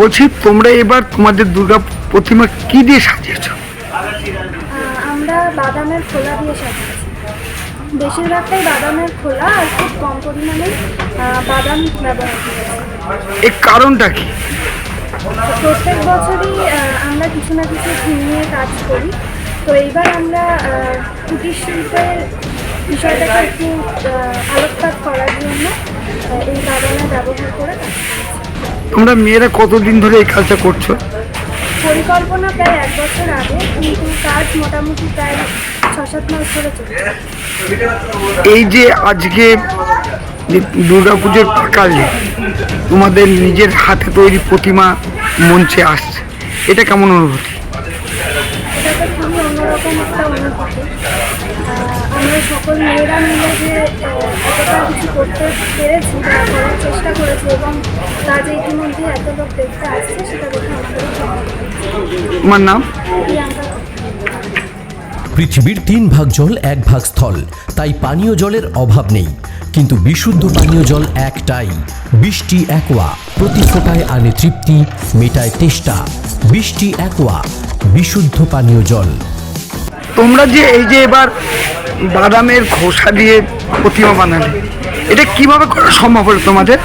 বলছি তোমরা এবার তোমাদের দুর্গা প্রতিমা কি দিয়ে সাজিয়েছো? আমরা বাদামের খোলা দিয়ে সাজিয়েছি। বেশিরভাগটাই বাদামের খোলা আর খুব কম পরিমাণে বাদাম ব্যবহার করেছি। এর কারণটা কি? প্রত্যেক বছরই আমরা কিছু না কিছু থিম নিয়ে কাজ করি। তো এইবার আমরা কুটির শিল্পের বিষয়টাকে একটু আলোকপাত করার জন্য এই বাদামের ব্যবহার করে কাজ করি। তোমরা মেয়েরা কতদিন ধরে এই কাজটা করছ? পরিকল্পনা প্রায় এক বছর আগে কিন্তু কাজ মোটামুটি প্রায় ছ সাত মাস ধরে চলছে। এই যে আজকে দুর্গা পুজোর কালে তোমাদের নিজের হাতে তৈরি প্রতিমা মঞ্চে আসছে এটা কেমন অনুভূতি? এটা তো খুবই অন্যরকম একটা আমরা সকল মেয়েরা মিলে যে এতটা কিছু করতে পেরেছি বা করার চেষ্টা করেছি এবং কাজ ইতিমধ্যে এত লোক দেখতে আসছে সেটা দেখে আমাদের নাম? পৃথিবীর তিন ভাগ জল এক ভাগ স্থল। তাই পানীয় জলের অভাব নেই। কিন্তু বিশুদ্ধ পানীয় জল একটাই। বৃষ্টি একোয়া। প্রতি ফোটায় আনে তৃপ্তি মেটায় তেষ্টা। বৃষ্টি একোয়া। বিশুদ্ধ পানীয় জল। তোমরা যে এই যে এবার বাদামের খোসা দিয়ে প্রতিমা বানালে। এটা কীভাবে করা সম্ভব হলো তোমাদের?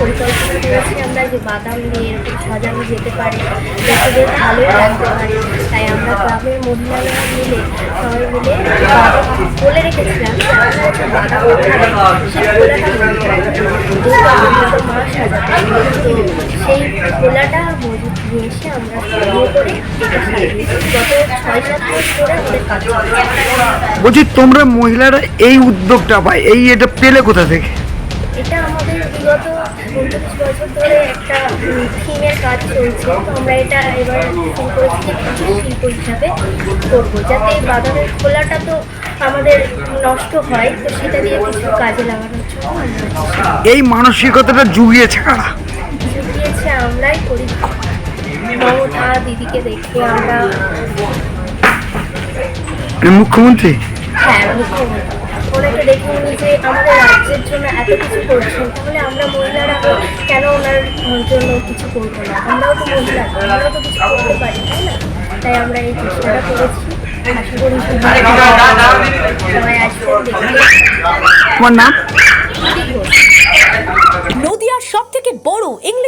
পরিকল্পনা করেছি আমরা যে বাদাম দিয়ে এরকম সাজানো যেতে পারে ভালোই লাগতে পারে। তাই আমরা গ্রামের মহিলারা মিলে, সবাই মিলে বলে রেখেছিলাম বাদাম সেই খোলাটা মজুত রাখব। যেহেতু আমাদের তো মা সাজাবে তো সেই খোলাটা মজুত নিয়ে এসে আমরা করে গত ছয় সাত মাস ধরে আমাদের কাজ বলছি, তোমরা মহিলারা এই উদ্যোগটা পায়, এই এটা পেলে কোথা থেকে? এটা আমাদের বিগত উনত্রিশ বছর ধরে একটা থিমের কাজ চলছে তো আমরা এটা এবার শুরু করেছি যে কুটির শিল্প হিসাবে করব যাতে এই বাদামের খোলাটা তো আমাদের নষ্ট হয় তো সেটা দিয়ে কিছু কাজে লাগানোর জন্য এই মানসিকতাটা জুগিয়েছে কারা? দিয়েছে আমরাই করি। মমতা দিদিকে দেখে আমরা মুখ্যমন্ত্রী? হ্যাঁ মুখ্যমন্ত্রী। ওনাকে দেখে উনি যে আমাদের রাজ্যের জন্য এত কিছু করছেন, তাহলে আমরা মহিলারা কেন ওনার জন্য কিছু করব না? আমরাও তো মহিলা, আমরাও তো কিছু করতে পারি, তাই না? তাই আমরা এই চেষ্টাটা করেছি। আশা করি সবাই আসবেন দেখতে। তোমার নাম ঠিক হোক নদিয়ার সব থেকে বড় English